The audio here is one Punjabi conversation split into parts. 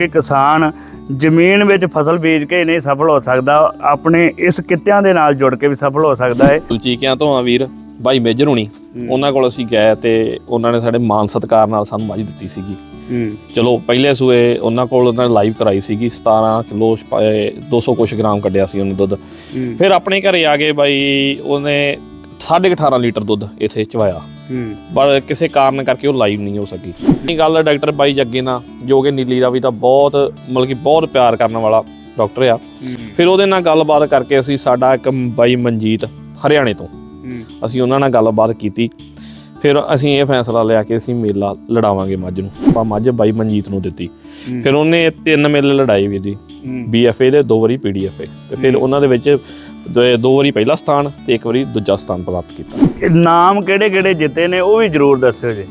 ਕਿ ਕਿਸਾਨ ਜ਼ਮੀਨ ਵਿੱਚ ਫਸਲ ਬੀਜ ਕੇ ਨਹੀਂ ਸਫਲ ਹੋ ਸਕਦਾ ਆਪਣੇ ਇਸ ਕਿੱਤਿਆਂ ਦੇ ਨਾਲ ਜੁੜ ਕੇ ਵੀ ਸਫਲ ਹੋ ਸਕਦਾ ਹੈ। ਕੁਲਚੀਕਿਆਂ ਤੋਂ ਆ ਵੀਰ ਬਾਈ ਮੇਜਰ ਹੁਣੀ ਉਹਨਾਂ ਕੋਲ ਅਸੀਂ ਗਏ ਤੇ ਉਹਨਾਂ ਨੇ ਸਾਡੇ ਮਾਨ ਸਤਕਾਰ ਨਾਲ ਸਾਨੂੰ ਮੱਝ ਦਿੱਤੀ ਸੀਗੀ। ਚਲੋ ਪਹਿਲੇ ਸੂਏ ਉਹਨਾਂ ਕੋਲ ਉਹਨਾਂ ਨੇ ਲਾਈਵ ਕਰਾਈ ਸੀਗੀ 17 ਕਿਲੋ 200 ਕੁਛ ਗ੍ਰਾਮ ਕੱਢਿਆ ਸੀ ਉਹਨੇ ਦੁੱਧ। ਫਿਰ ਆਪਣੇ ਘਰੇ ਆ ਗਏ ਬਾਈ ਉਹਨੇ 18.5 ਲੀਟਰ ਦੁੱਧ ਇੱਥੇ ਚਵਾਇਆ। ਪਰ ਕਿਸੇ ਕਾਰਨ ਕਰਕੇ ਉਹ ਲਾਈਵ ਨਹੀਂ ਹੋ ਸਕੀ। ਇਹ ਗੱਲ ਡਾਕਟਰ ਬਾਈ ਜੱਗੇ ਨਾਲ? ਜੋ ਕਿ ਨੀਲੀ ਰਾਵੀ ਦਾ ਬਹੁਤ ਮਤਲਬ ਕਿ ਬਹੁਤ ਪਿਆਰ ਕਰਨ ਵਾਲਾ ਡਾਕਟਰ ਆ। ਫਿਰ ਉਹਦੇ ਨਾਲ ਗੱਲਬਾਤ ਕਰਕੇ ਅਸੀਂ ਸਾਡਾ ਇੱਕ ਬਾਈ ਮਨਜੀਤ ਹਰਿਆਣੇ ਤੋਂ। ਅਸੀਂ ਉਹਨਾਂ ਨਾਲ ਗੱਲਬਾਤ ਕੀਤੀ। ਫਿਰ ਅਸੀਂ ਇਹ ਫੈਸਲਾ ਲਿਆ ਕਿ ਅਸੀਂ ਮੇਲਾ ਲੜਾਵਾਂਗੇ ਮੱਝ ਨੂੰ। ਆਪਾਂ ਮੱਝ ਬਾਈ ਮਨਜੀਤ ਨੂੰ ਦਿੱਤੀ। ਫਿਰ ਉਹਨੇ ਤਿੰਨ ਮੇਲੇ ਲੜਾਏ ਵੀ ਜੀ। ਬੀਐਫਏ ਦੇ ਦੋ ਵਾਰੀ ਪੀਡੀਐਫਏ ਤੇ ਫਿਰ ਉਹਨਾਂ ਦੇ ਵਿੱਚ ਦੋ- ਦੋ ਵਾਰੀ ਪਹਿਲਾ ਸਥਾਨ ਤੇ ਇੱਕ ਵਾਰੀ ਦੂਜਾ ਸਥਾਨ ਪ੍ਰਾਪਤ ਕੀਤਾ। ਨਾਮ ਕਿਹੜੇ ਕਿਹੜੇ ਜਿੱਤੇ ਨੇ ਉਹ ਵੀ ਜਰੂਰ ਦੱਸਿਓ ਜੀ।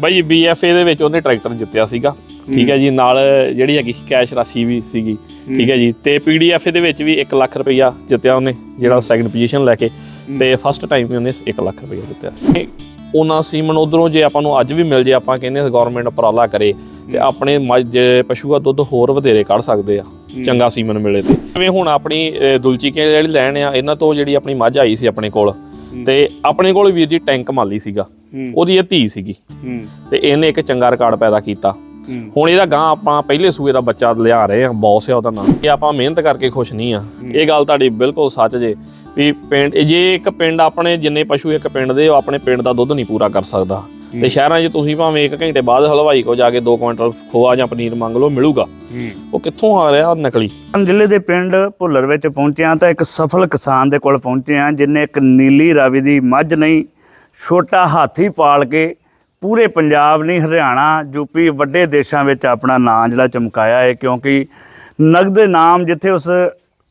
ਬਾਈ ਬੀਐਫਏ ਦੇ ਵਿੱਚ ਉਹਨੇ ਟਰੈਕਟਰ ਜਿੱਤਿਆ ਸੀਗਾ। ਠੀਕ ਹੈ ਜੀ ਨਾਲ ਜਿਹੜੀ ਹੈਗੀ ਕੈਸ਼ ਰਾਸ਼ੀ ਵੀ ਸੀਗੀ। ਠੀਕ ਹੈ ਜੀ ਤੇ ਪੀਡੀਐਫਏ ਦੇ ਵਿੱਚ ਵੀ 1 ਲੱਖ ਰੁਪਈਆ ਜਿੱਤਿਆ ਉਹਨੇ ਜਿਹੜਾ ਸੈਕੰਡ ਪੋਜੀਸ਼ਨ ਲੈ ਕੇ। ਤੇ ਫਸਟ ਟਾਈਮ ਵੀ ਉਹਨੇ 1 ਲੱਖ ਰੁਪਈਆ ਜਿੱਤਿਆ। ਉਹਨਾਂ ਸੀਮਨ ਉਧਰੋਂ ਜੇ ਆਪਾਂ ਨੂੰ ਅੱਜ ਵੀ ਮਿਲ ਜੇ ਆਪਾਂ ਕਹਿੰਦੇ ਗਵਰਨਮੈਂਟ ਉਪਰਾਲਾ ਕਰੇ ਤੇ ਆਪਣੇ ਮੱਝ ਪਸ਼ੂ ਦਾ ਦੁੱਧ ਹੋਰ ਵਧੇਰੇ ਕੱਢ ਸਕਦੇ ਆ। ਚੰਗਾ ਸੀਮਨ ਮਿਲੇ ਤੇ। ਜਿਵੇਂ ਹੁਣ ਆਪਣੀ ਅਹ, ਦੁਲਚੀ ਕੇ ਜਿਹੜੀ ਲੈਣ ਆ ਇਹਨਾਂ ਤੋਂ ਜਿਹੜੀ ਆਪਣੀ ਮੱਝ ਆਈ ਸੀ ਆਪਣੇ ਕੋਲ ਤੇ ਆਪਣੇ ਕੋਲ ਵੀਰ ਜੀ ਟੈਂਕ ਮਾਲੀ ਸੀਗਾ। ਉਹਦੀ ਇਹ ਧੀ ਸੀਗੀ। ਹੂੰ। ਤੇ ਇਹਨੇ ਇੱਕ ਚੰਗਾ ਰਿਕਾਰਡ ਪੈਦਾ ਕੀਤਾ। ਹੁਣ ਇਹਦਾ ਗਾਂ ਆਪਾਂ ਪਹਿਲੇ ਸੂਏ ਦਾ ਬੱਚਾ ਲਿਆ ਰਹੇ ਆ ਬੌਸ ਆ ਉਹਦਾ ਨਾਮ ਇਹ ਆਪਾਂ ਮਿਹਨਤ ਕਰਕੇ ਖੁਸ਼ ਨਹੀਂ ਆ। ਇਹ ਗੱਲ ਤੁਹਾਡੀ ਬਿਲਕੁਲ ਸੱਚ ਜੇ ਵੀ ਪਿੰਡ ਜੇ ਇੱਕ ਪਿੰਡ ਆਪਣੇ ਜਿੰਨੇ ਪਸ਼ੂ ਇੱਕ ਪਿੰਡ ਦੇ ਉਹ ਆਪਣੇ ਪਿੰਡ ਦਾ ਦੁੱਧ ਨਹੀਂ ਪੂਰਾ ਕਰ ਸਕਦਾ। ਤੇ ਸ਼ਹਿਰਾਂ 'ਚ ਤੁਸੀਂ ਭਾਵੇਂ 1 ਘੰਟੇ ਬਾਅਦ ਹਲਵਾਈ ਕੋ ਜਾ ਕੇ 2 ਕੁਇੰਟਲ ਖੋਆ ਜਾਂ ਪਨੀਰ ਮੰਗ ਲਓ ਮਿਲੂਗਾ। ਉਹ ਕਿੱਥੋਂ ਆ ਰਿਹਾ ਨਕਲੀ? ਜ਼ਿਲ੍ਹੇ ਦੇ ਪਿੰਡ ਭੁੱਲਰ ਵਿੱਚ ਪਹੁੰਚਿਆ ਤਾਂ ਇੱਕ ਸਫਲ ਕਿਸਾਨ ਦੇ ਕੋਲ ਪਹੁੰਚੇ ਹਾਂ ਜਿਨੇ ਇੱਕ ਨੀਲੀ ਰਾਵੀ ਦੀ ਮੱਝ ਨਹੀਂ ਛੋਟਾ ਹਾਥੀ ਪਾਲ ਕੇ ਪੂਰੇ ਪੰਜਾਬ ਨਹੀਂ ਹਰਿਆਣਾ ਯੂਪੀ ਵੱਡੇ ਦੇਸ਼ਾਂ ਵਿੱਚ ਆਪਣਾ ਨਾਂ ਜਿਹੜਾ ਚਮਕਾਇਆ ਹੈ ਕਿਉਂਕਿ ਨਗਦ ਨਾਮ ਜਿੱਥੇ ਉਸ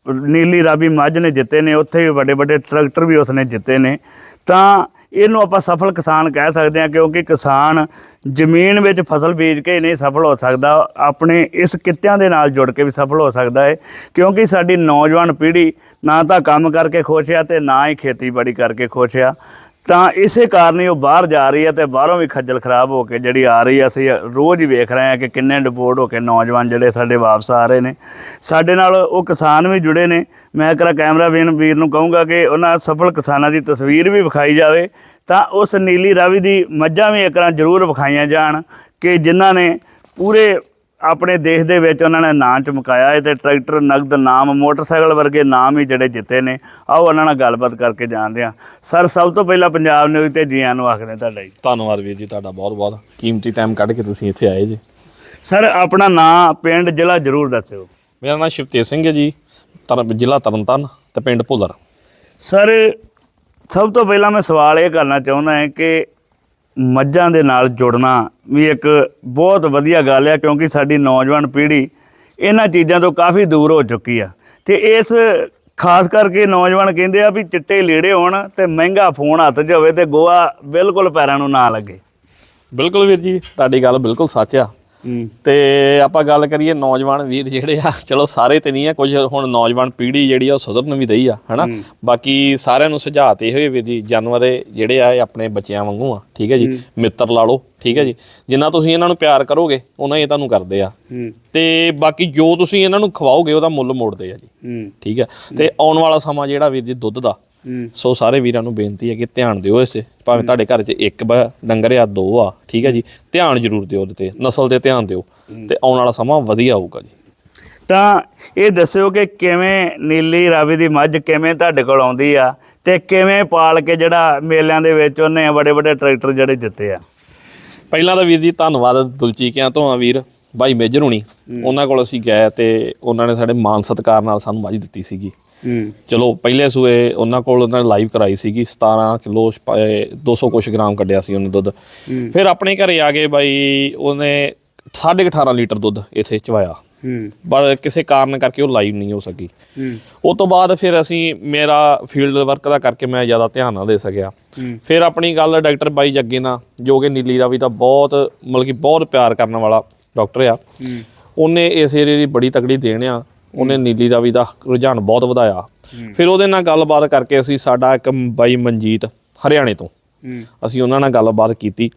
ਨੀਲੀ ਰਾਵੀ ਮੱਝ ਨੇ ਜਿੱਤੇ ਨੇ ਉੱਥੇ ਵੀ ਵੱਡੇ ਵੱਡੇ ਟਰੈਕਟਰ ਵੀ ਉਸਨੇ ਜਿੱਤੇ ਨੇ ਤਾਂ ਇਹਨੂੰ ਆਪਾਂ ਸਫਲ ਕਿਸਾਨ ਕਹਿ ਸਕਦੇ ਹਾਂ, ਕਿਉਂਕਿ ਕਿਸਾਨ ਜ਼ਮੀਨ ਵਿੱਚ ਫਸਲ ਬੀਜ ਕੇ ਨਹੀਂ ਸਫਲ ਹੋ ਸਕਦਾ। ਆਪਣੇ ਇਸ ਕਿੱਤਿਆਂ ਦੇ ਨਾਲ ਜੁੜ ਕੇ ਵੀ ਸਫਲ ਹੋ ਸਕਦਾ ਹੈ ਕਿਉਂਕਿ ਸਾਡੀ ਨੌਜਵਾਨ ਪੀੜ੍ਹੀ ਨਾ ਤਾਂ ਕੰਮ ਕਰਕੇ ਖੁਸ਼ ਆ ਤੇ ਨਾ ਹੀ ਖੇਤੀਬਾੜੀ ਕਰਕੇ ਖੁਸ਼ ਆ ਤਾਂ ਇਸੇ ਕਾਰਨ ਹੀ ਉਹ ਬਾਹਰ ਜਾ ਰਹੀ ਹੈ ਤੇ ਬਾਹਰੋਂ ਵੀ ਖੱਜਲ ਖਰਾਬ ਹੋ ਕੇ ਜਿਹੜੀ ਆ ਰਹੀ ਹੈ, ਅਸੀਂ ਰੋਜ਼ ਹੀ ਵੇਖ ਰਹੇ ਹਾਂ ਕਿ ਕਿੰਨੇ ਡਿਪੋਰਟ ਹੋ ਕੇ ਨੌਜਵਾਨ ਜਿਹੜੇ ਸਾਡੇ ਵਾਪਸ ਆ ਰਹੇ ਨੇ। ਸਾਡੇ ਨਾਲ ਉਹ ਕਿਸਾਨ ਵੀ ਜੁੜੇ ਨੇ। ਮੈਂ ਕਰਾ ਕੈਮਰਾਮੈਨ ਵੀਰ ਨੂੰ ਕਹੂੰਗਾ ਕਿ ਉਹਨਾਂ ਸਫਲ ਕਿਸਾਨਾਂ ਦੀ ਤਸਵੀਰ ਵੀ ਵਿਖਾਈ ਜਾਵੇ। ਤਾਂ ਉਸ ਨੀਲੀ ਰਾਵੀ ਦੀ ਮੱਝਾਂ ਵੀ ਇੱਕ ਵਾਰ ਜ਼ਰੂਰ ਵਿਖਾਈਆਂ ਜਾਣ ਕਿ ਜਿਨ੍ਹਾਂ ਨੇ ਪੂਰੇ ਆਪਣੇ ਦੇਸ਼ ਦੇ ਵਿੱਚ ਉਹਨਾਂ ਨੇ ਨਾਂ ਚਮਕਾਇਆ ਹੈ ਤੇ ਟਰੈਕਟਰ ਨਗਦ ਨਾਮ ਮੋਟਰਸਾਈਕਲ ਵਰਗੇ ਨਾਮ ਹੀ ਜਿਹੜੇ ਜਿੱਤੇ ਨੇ। ਆਓ ਉਹਨਾਂ ਨਾਲ ਗੱਲਬਾਤ ਕਰਕੇ ਜਾਣਦੇ ਹਾਂ। ਸਰ ਸਭ ਤੋਂ ਪਹਿਲਾਂ ਪੰਜਾਬ ਨਿਊਜ਼ ਤੇ ਜੀਆਂ ਨੂੰ ਆਖਦੇ ਤੁਹਾਡਾ ਜੀ। ਧੰਨਵਾਦ ਵੀਰ ਜੀ ਤੁਹਾਡਾ ਬਹੁਤ ਬਹੁਤ ਕੀਮਤੀ ਟਾਈਮ ਕੱਢ ਕੇ ਤੁਸੀਂ ਇੱਥੇ ਆਏ ਜੀ। ਸਰ ਆਪਣਾ ਨਾਂ ਪਿੰਡ ਜ਼ਿਲ੍ਹਾ ਜ਼ਰੂਰ ਦੱਸਿਓ। ਮੇਰਾ ਨਾਮ ਸ਼ਿਵਤੇਜ ਸਿੰਘ ਹੈ ਜੀ ਤਰਨ ਜ਼ਿਲ੍ਹਾ ਤਰਨਤਾਰਨ ਤੇ ਪਿੰਡ ਭੁੱਲਰ। ਸਰ ਸਭ ਤੋਂ ਪਹਿਲਾਂ ਮੈਂ ਸਵਾਲ ਇਹ ਕਰਨਾ ਚਾਹੁੰਦਾ ਹਾਂ ਕਿ ਮੱਝਾਂ ਦੇ ਨਾਲ ਜੁੜਨਾ ਵੀ ਇੱਕ ਬਹੁਤ ਵਧੀਆ ਗੱਲ ਹੈ ਕਿਉਂਕਿ ਸਾਡੀ ਨੌਜਵਾਨ ਪੀੜ੍ਹੀ ਇਹਨਾਂ ਚੀਜ਼ਾਂ ਤੋਂ ਕਾਫੀ ਦੂਰ ਹੋ ਚੁੱਕੀ ਆ। ਤੇ ਇਸ ਖਾਸ ਕਰਕੇ ਨੌਜਵਾਨ ਕਹਿੰਦੇ ਆ ਵੀ ਚਿੱਟੇ ਲੀੜੇ ਹੋਣ ਤੇ ਮਹਿੰਗਾ ਫੋਨ ਹੱਥ 'ਚ ਹੋਵੇ ਤੇ ਗੋਆ ਬਿਲਕੁਲ ਪੈਰਾਂ ਨੂੰ ਨਾ ਲੱਗੇ। ਬਿਲਕੁਲ ਵੀਰ ਜੀ, ਤੁਹਾਡੀ ਗੱਲ ਬਿਲਕੁਲ ਸੱਚ ਆ। ਤੇ ਆਪਾਂ ਗੱਲ ਕਰੀਏ ਨੌਜਵਾਨ ਵੀਰ ਜਿਹੜੇ ਆ ਚਲੋ ਸਾਰੇ ਤੇ ਨਹੀਂ ਆ ਕੁਝ ਹੁਣ ਨੌਜਵਾਨ ਪੀੜ੍ਹੀ ਜਿਹੜੀ ਆ ਉਹ ਸੁਧਰਨ ਵੀ ਦਈ ਆ ਹਨਾ? ਬਾਕੀ ਸਾਰਿਆਂ ਨੂੰ ਸੁਝਾਅ ਤੇ ਇਹ ਵੀਰ ਜੀ ਜਾਨਵਰ ਜਿਹੜੇ ਆ ਇਹ ਆਪਣੇ ਬੱਚਿਆਂ ਵਾਂਗੂ ਆ ਠੀਕ ਹੈ ਜੀ? ਮਿੱਤਰ ਲਾ ਲਓ ਠੀਕ ਹੈ ਜੀ? ਜਿੰਨਾ ਤੁਸੀਂ ਇਹਨਾਂ ਨੂੰ ਪਿਆਰ ਕਰੋਗੇ ਉਹਨਾਂ ਹੀ ਇਹ ਤੁਹਾਨੂੰ ਕਰਦੇ ਆ। ਤੇ ਬਾਕੀ ਜੋ ਤੁਸੀਂ ਇਹਨਾਂ ਨੂੰ ਖਵਾਓਗੇ ਉਹਦਾ ਮੁੱਲ ਮੋੜਦੇ ਆ ਜੀ। ਠੀਕ ਹੈ ਤੇ ਆਉਣ ਵਾਲਾ ਸਮਾਂ ਜਿਹੜਾ ਵੀਰ ਜੀ ਦੁੱਧ ਦਾ ਸੋ ਸਾਰੇ ਵੀਰਾਂ ਨੂੰ ਬੇਨਤੀ ਹੈ ਕਿ ਧਿਆਨ ਦਿਓ ਇਸ ਭਾਵੇਂ ਤੁਹਾਡੇ ਘਰ 'ਚ ਇੱਕ ਬ- ਡੰਗਰ ਆ ਦੋ ਆ ਠੀਕ ਹੈ ਜੀ? ਧਿਆਨ ਜ਼ਰੂਰ ਦਿਓ ਉਹਦੇ ਤੇ ਨਸਲ ਤੇ ਧਿਆਨ ਦਿਓ ਤੇ ਆਉਣ ਵਾਲਾ ਸਮਾਂ ਵਧੀਆ ਆਊਗਾ ਜੀ। ਤਾਂ ਇਹ ਦੱਸਿਓ ਕਿ ਕਿਵੇਂ ਨੀਲੀ ਰਾਵੀ ਦੀ ਮੱਝ ਕਿਵੇਂ ਤੁਹਾਡੇ ਕੋਲ ਆਉਂਦੀ ਆ ਤੇ ਕਿਵੇਂ ਪਾਲ ਕੇ ਜਿਹੜਾ ਮੇਲਿਆਂ ਦੇ ਵਿੱਚ ਉਹਨੇ ਵੱਡੇ ਵੱਡੇ ਟਰੈਕਟਰ ਜਿਹੜੇ ਜਿੱਤੇ ਆ। ਪਹਿਲਾਂ ਤਾਂ ਵੀਰ ਜੀ ਧੰਨਵਾਦ ਦੁਲਚੀਕਿਆਂ ਤੋਂ ਆ ਵੀਰ। ਬਾਈ ਮੇਜਰ ਹੁਣੀ ਉਹਨਾਂ ਕੋਲ ਅਸੀਂ ਗਏ ਤੇ ਉਹਨਾਂ ਨੇ ਸਾਡੇ ਮਾਨ ਸਤਕਾਰ ਨਾਲ ਸਾਨੂੰ ਮੱਝ ਦਿੱਤੀ ਸੀਗੀ। ਹੂੰ। ਚਲੋ ਪਹਿਲੇ ਸੂਏ ਉਹਨਾਂ ਕੋਲ ਉਹਨਾਂ ਨੇ ਲਾਈਵ ਕਰਾਈ ਸੀਗੀ 17 ਕਿਲੋ 200 ਕੁਛ ਗ੍ਰਾਮ ਕੱਢਿਆ ਸੀ ਉਹਨੇ ਦੁੱਧ। ਫਿਰ ਆਪਣੇ ਘਰੇ ਆ ਗਏ ਬਾਈ ਉਹਨੇ 18.5 ਲੀਟਰ ਦੁੱਧ ਇੱਥੇ ਚਵਾਇਆ। ਹੂੰ। ਪਰ ਕਿਸੇ ਕਾਰਨ ਕਰਕੇ ਉਹ ਲਾਈਵ ਨਹੀਂ ਹੋ ਸਕੀ। ਹੂੰ। ਉਸ ਤੋਂ ਬਾਅਦ ਫਿਰ ਅਸੀਂ ਮੇਰਾ ਫੀਲਡ ਵਰਕ ਦਾ ਕਰਕੇ ਮੈਂ ਜ਼ਿਆਦਾ ਧਿਆਨ ਨਾ ਦੇ ਸਕਿਆ। ਫਿਰ ਆਪਣੀ ਗੱਲ ਡਾਕਟਰ ਬਾਈ ਜੱਗੇ ਨਾਲ ਜੋ ਕਿ ਨੀਲੀ ਰਾਵੀ ਦਾ ਬਹੁਤ ਮਤਲਬ ਕਿ ਬਹੁਤ ਪਿਆਰ ਕਰਨ ਵਾਲਾ। ਡਾਕਟਰ ਆ। ਉਹਨੇ ਇਸ ਏਰੀਏ ਦੀ ਬੜੀ ਤਕੜੀ ਦੇਣ ਆ। ਉਹਨੇ ਨੀਲੀ ਰਾਵੀ ਦਾ ਰੁਝਾਨ ਬਹੁਤ ਵਧਾਇਆ। ਫਿਰ ਉਹਦੇ ਨਾਲ ਗੱਲਬਾਤ ਕਰਕੇ ਅਸੀਂ ਸਾਡਾ ਇੱਕ ਬਾਈ ਮਨਜੀਤ ਹਰਿਆਣੇ ਤੋਂ। ਅਸੀਂ ਉਹਨਾਂ ਨਾਲ ਗੱਲਬਾਤ ਕੀਤੀ।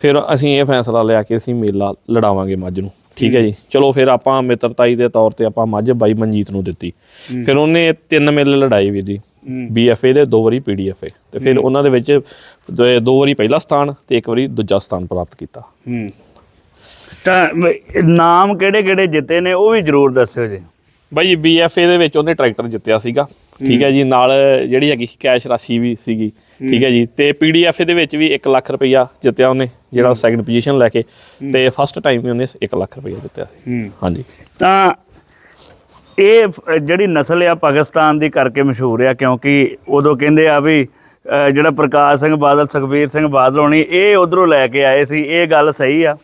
ਫਿਰ ਅਸੀਂ ਇਹ ਫੈਸਲਾ ਲਿਆ ਕਿ ਅਸੀਂ ਮੇਲਾ ਲੜਾਵਾਂਗੇ ਮੱਝ ਨੂੰ। ਠੀਕ ਹੈ ਜੀ। ਚਲੋ ਫਿਰ ਆਪਾਂ ਮਿੱਤਰਤਾਈ ਦੇ ਤੌਰ ਤੇ ਆਪਾਂ ਮੱਝ ਬਾਈ ਮਨਜੀਤ ਨੂੰ ਦਿੱਤੀ। ਫਿਰ ਉਹਨੇ ਤਿੰਨ ਮੇਲੇ ਲੜਾਈ ਵੀਰ ਜੀ। ਬੀਐਫਏ ਦੇ ਦੋ ਵਾਰੀ ਪੀਡੀਐਫਏ ਤੇ ਫਿਰ ਉਹਨਾਂ ਦੇ ਵਿੱਚ ਦੋ- ਵਾਰੀ ਪਹਿਲਾ ਸਥਾਨ ਤੇ ਇੱਕ ਵਾਰੀ ਦੂਜਾ ਸਥਾਨ ਪ੍ਰਾਪਤ ਕੀਤਾ। ਤਾਂ ਨਾਮ ਕਿਹੜੇ ਕਿਹੜੇ ਜਿੱਤੇ ਨੇ ਉਹ ਵੀ ਜਰੂਰ ਦੱਸਿਓ ਜੀ। ਬਾਈ ਬੀਐਫਏ ਦੇ ਵਿੱਚ ਉਹਨੇ ਟਰੈਕਟਰ ਜਿੱਤਿਆ ਸੀਗਾ। ਠੀਕ ਹੈ ਜੀ ਨਾਲ ਜਿਹੜੀ ਹੈਗੀ ਕੈਸ਼ ਰਾਸ਼ੀ ਵੀ ਸੀਗੀ। ਠੀਕ ਹੈ ਜੀ ਤੇ ਪੀਡੀਐਫਏ ਦੇ ਵਿੱਚ ਵੀ 1 ਲੱਖ ਰੁਪਈਆ ਜਿੱਤਿਆ ਉਹਨੇ ਜਿਹੜਾ ਸੈਕੰਡ ਪੋਜੀਸ਼ਨ ਲੈ ਕੇ। ਤੇ ਫਸਟ ਟਾਈਮ ਵੀ ਉਹਨੇ 1 ਲੱਖ ਰੁਪਈਆ ਜਿੱਤਿਆ ਸੀ। ਹਾਂਜੀ। ਤਾਂ ਇਹ ਜਿਹੜੀ ਨਸਲ ਆ ਪਾਕਿਸਤਾਨ ਦੀ ਕਰਕੇ ਮਸ਼ਹੂਰ ਆ ਕਿਉਂਕਿ ਉਦੋਂ ਕਹਿੰਦੇ ਆ ਵੀ ਜਿਹੜਾ ਪ੍ਰਕਾਸ਼ ਸਿੰਘ ਬਾਦਲ ਸੁਖਬੀਰ ਸਿੰਘ ਬਾਦਲ ਹੋਣੀ ਇਹ ਉਧਰੋਂ ਲੈ ਕੇ ਆਏ ਸੀ ਇਹ ਗੱਲ ਸਹੀ ਆ।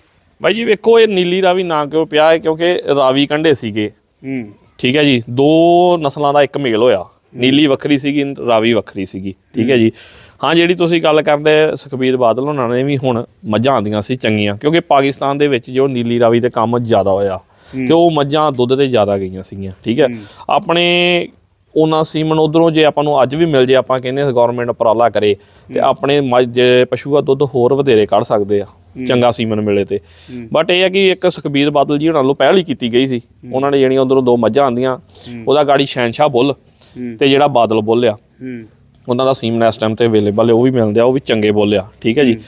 ਬਾਈ ਜੀ ਵੇਖੋ ਇਹ ਨੀਲੀ ਰਾਵੀ ਨਾਂ ਕਿਉਂ ਪਿਆ ਹੈ ਕਿਉਂਕਿ ਰਾਵੀ ਕੰਢੇ ਸੀਗੇ। ਹੂੰ। ਠੀਕ ਹੈ ਜੀ ਦੋ ਨਸਲਾਂ ਦਾ ਇੱਕ ਮੇਲ ਹੋਇਆ। ਨੀਲੀ ਵੱਖਰੀ ਸੀਗੀ ਰਾਵੀ ਵੱਖਰੀ ਸੀਗੀ। ਠੀਕ ਹੈ ਜੀ। ਹਾਂ ਜਿਹੜੀ ਤੁਸੀਂ ਗੱਲ ਕਰਦੇ ਸੁਖਬੀਰ ਬਾਦਲ ਉਹਨਾਂ ਨੇ ਵੀ ਹੁਣ ਮੱਝਾਂ ਆਂਦੀਆਂ ਸੀ ਚੰਗੀਆਂ। ਕਿਉਂਕਿ ਪਾਕਿਸਤਾਨ ਦੇ ਵਿੱਚ ਜੋ ਨੀਲੀ ਰਾਵੀ ਤੇ ਕੰਮ ਜ਼ਿਆਦਾ ਹੋਇਆ ਤੇ ਉਹ ਮੱਝਾਂ ਦੁੱਧ ਤੇ ਜ਼ਿਆਦਾ ਗਈਆਂ ਸੀਗੀਆਂ। ਠੀਕ ਹੈ। ਆਪਣੇ ਉਹਨਾਂ ਸੀਮਨ ਉਧਰੋਂ ਜੇ ਆਪਾਂ ਨੂੰ ਅੱਜ ਵੀ ਮਿਲ ਜੇ ਆਪਾਂ ਕਹਿੰਦੇ ਗਵਰਨਮੈਂਟ ਉਪਰਾਲਾ ਕਰੇ ਤੇ ਆਪਣੇ ਮੱਝ ਜੇ ਪਸ਼ੂ ਦਾ ਦੁੱਧ ਹੋਰ ਵਧੇਰੇ ਕੱਢ ਸਕਦੇ ਆ ਚੰਗਾ ਸੀਮਨ ਮਿਲੇ ਤੇ। ਬਟ ਇਹ ਹੈ ਕਿ ਇੱਕ ਸੁਖਬੀਰ ਬਾਦਲ ਜੀ ਉਹਨਾਂ ਵੱਲੋਂ ਪਹਿਲ ਹੀ ਕੀਤੀ ਗਈ ਸੀ। ਉਹਨਾਂ ਨੇ ਜਿਹੜੀਆਂ ਉਧਰੋਂ ਦੋ ਮੱਝਾਂ ਆਂਦੀਆਂ ਉਹਦਾ ਗਾੜੀ ਸ਼ੈਨਸ਼ਾਹ ਬੁੱਲ ਤੇ ਜਿਹੜਾ ਬਾਦਲ ਬੁੱਲ ਆ। ਹੂੰ। ਉਹਨਾਂ ਦਾ ਸੀਮਨ ਇਸ ਟਾਈਮ ਤੇ ਅਵੇਲੇਬਲ ਹੈ ਉਹ ਵੀ ਮਿਲਦੇ ਆ ਉਹ ਵੀ ਚੰਗੇ ਬੁੱਲ ਆ ਠੀਕ ਹੈ ਜੀ।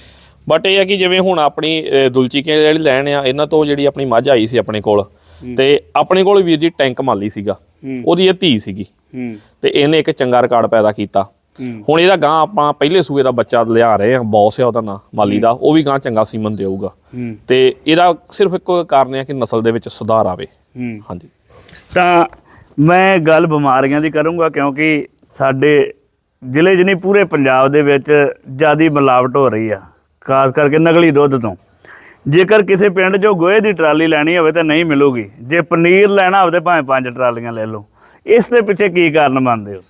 ਬਟ ਇਹ ਹੈ ਕਿ ਜਿਵੇਂ ਹੁਣ ਆਪਣੀ ਅਹ, ਦੁਲਚੀ ਕੇ ਜਿਹੜੀ ਲੈਣ ਆ ਇਹਨਾਂ ਤੋਂ ਜਿਹੜੀ ਆਪਣੀ ਮੱਝ ਆਈ ਸੀ ਆਪਣੇ ਕੋਲ ਤੇ ਆਪਣੇ ਕੋਲ ਵੀਰ ਜੀ ਟੈਂਕ ਮਾਲੀ ਸੀਗਾ। ਉਹਦੀ ਇਹ ਧੀ ਸੀਗੀ। ਤੇ ਇਹਨੇ ਇੱਕ ਚੰਗਾ ਰਿਕਾਰਡ ਪੈਦਾ ਕੀਤਾ। ਹੁਣ ਇਹਦਾ ਗਾਂ ਆਪਾਂ ਪਹਿਲੇ ਸੂਏ ਦਾ ਬੱਚਾ ਲਿਆ ਰਹੇ ਆ ਬੌਸ ਆ ਉਹਦਾ ਨਾਂ ਮਾਲੀ ਦਾ ਉਹ ਵੀ ਗਾਂ ਚੰਗਾ ਸੀਮਨ ਦੇਊਗਾ। ਤੇ ਇਹਦਾ ਸਿਰਫ ਇੱਕੋ ਕਾਰਨ ਹੈ ਕਿ ਨਸਲ ਦੇ ਵਿੱਚ ਸੁਧਾਰ ਆਵੇ। ਹਾਂਜੀ। ਤਾਂ ਮੈਂ ਗੱਲ ਬਿਮਾਰੀਆਂ ਦੀ ਕਰੂੰਗਾ ਕਿਉਂਕਿ ਸਾਡੇ ਜ਼ਿਲ੍ਹੇ 'ਚ ਨਹੀਂ ਪੂਰੇ ਪੰਜਾਬ ਦੇ ਵਿੱਚ ਜਿਆਦੀ ਮਿਲਾਵਟ ਹੋ ਰਹੀ ਆ ਖਾਸ ਕਰਕੇ ਨਕਲੀ ਦੁੱਧ ਤੋਂ। ਜੇਕਰ ਕਿਸੇ ਪਿੰਡ 'ਚੋਂ ਗੋਹੇ ਦੀ ਟਰਾਲੀ ਲੈਣੀ ਹੋਵੇ ਤਾਂ ਨਹੀਂ ਮਿਲੂਗੀ। ਜੇ ਪਨੀਰ ਲੈਣਾ ਹੋਵੇ ਤਾਂ ਭਾਵੇਂ ਪੰਜ ਟਰਾਲੀਆਂ ਲੈ ਲਓ। ਇਸ ਦੇ ਪਿੱਛੇ ਕੀ ਕਾਰਨ ਮੰਨਦੇ ਹੋ?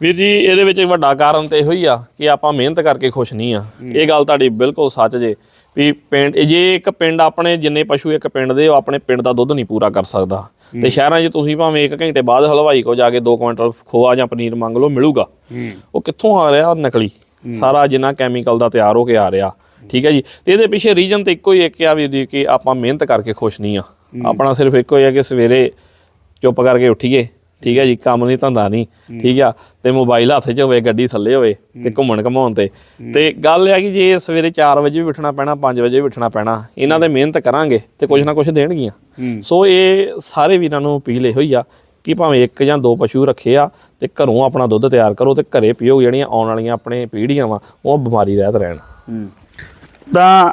ਵੀਰ ਜੀ ਇਹਦੇ ਵਿੱਚ ਵੱਡਾ ਕਾਰਨ ਤੇ ਇਹੋ ਹੀ ਆ ਕਿ ਆਪਾਂ ਮਿਹਨਤ ਕਰਕੇ ਖੁਸ਼ ਨਹੀਂ ਆ। ਇਹ ਗੱਲ ਤੁਹਾਡੀ ਬਿਲਕੁਲ ਸੱਚ ਜੇ। ਵੀ ਪਿੰਡ ਜੇ ਇੱਕ ਪਿੰਡ ਆਪਣੇ ਜਿੰਨੇ ਪਸ਼ੂ ਇੱਕ ਪਿੰਡ ਦੇ ਉਹ ਆਪਣੇ ਪਿੰਡ ਦਾ ਦੁੱਧ ਨਹੀਂ ਪੂਰਾ ਕਰ ਸਕਦਾ। ਤੇ ਸ਼ਹਿਰਾਂ 'ਚ ਤੁਸੀਂ ਭਾਵੇਂ 1 ਘੰਟੇ ਬਾਅਦ ਹਲਵਾਈ ਕੋ ਜਾ ਕੇ 2 ਕੁਇੰਟਲ ਖੋਆ ਜਾਂ ਪਨੀਰ ਮੰਗ ਲਓ ਮਿਲੂਗਾ। ਉਹ ਕਿੱਥੋਂ ਆ ਰਿਹਾ? ਨਕਲੀ। ਸਾਰਾ ਜਿੰਨਾ ਕੈਮੀਕਲ ਦਾ ਤਿਆਰ ਹੋ ਕੇ ਆ ਰਿਹਾ। ਠੀਕ ਹੈ ਜੀ? ਤੇ ਇਹਦੇ ਪਿੱਛੇ ਰੀਜਨ ਤੇ ਇੱਕੋ ਹੀ ਇੱਕ ਆ ਵੀ ਜੀ ਕਿ ਆਪਾਂ ਮਿਹਨਤ ਕਰਕੇ ਖੁਸ਼ ਨਹੀਂ ਆ। ਆਪਣਾ ਸਿਰਫ ਇੱਕੋ ਹੀ ਆ ਕਿ ਸਵੇਰੇ ਚੁੱਪ ਕਰਕੇ ਉੱਠੀਏ। ਠੀਕ ਹੈ ਜੀ? ਕੰਮ ਨਹੀਂ ਧੰਦਾ ਨਹੀਂ। ਠੀਕ ਆ? ਤੇ ਮੋਬਾਈਲ ਹੱਥ 'ਚ ਹੋਵੇ ਗੱਡੀ ਥੱਲੇ ਹੋਵੇ ਤੇ ਘੁੰਮਣ ਘਮਾਉਣ ਤੇ। ਤੇ ਗੱਲ ਇਹ ਆ ਕਿ ਜੇ ਸਵੇਰੇ 4 ਵਜੇ ਵੀ ਉੱਠਣਾ ਪੈਣਾ 5 ਵਜੇ ਵੀ ਉੱਠਣਾ ਪੈਣਾ ਇਹਨਾਂ ਦੇ ਮਿਹਨਤ ਕਰਾਂਗੇ ਤੇ ਕੁਝ ਨਾ ਕੁਝ ਦੇਣਗੀਆਂ। ਸੋ ਇਹ ਸਾਰੇ ਵੀਰਾਂ ਨੂੰ ਅਪੀਲ ਇਹੋ ਹੀ ਆ ਕਿ ਭਾਵੇਂ ਇੱਕ ਜਾਂ ਦੋ ਪਸ਼ੂ ਰੱਖੇ ਆ ਤੇ ਘਰੋਂ ਆਪਣਾ ਦੁੱਧ ਤਿਆਰ ਕਰੋ ਤੇ ਘਰੇ ਪੀਓ ਜਿਹੜੀਆਂ ਆਉਣ ਵਾਲੀਆਂ ਆਪਣੇ ਪੀੜ੍ਹੀਆਂ ਵਾ ਉਹ ਬਿਮਾਰੀ ਰਹਿਤ ਰਹਿਣ। ਤਾਂ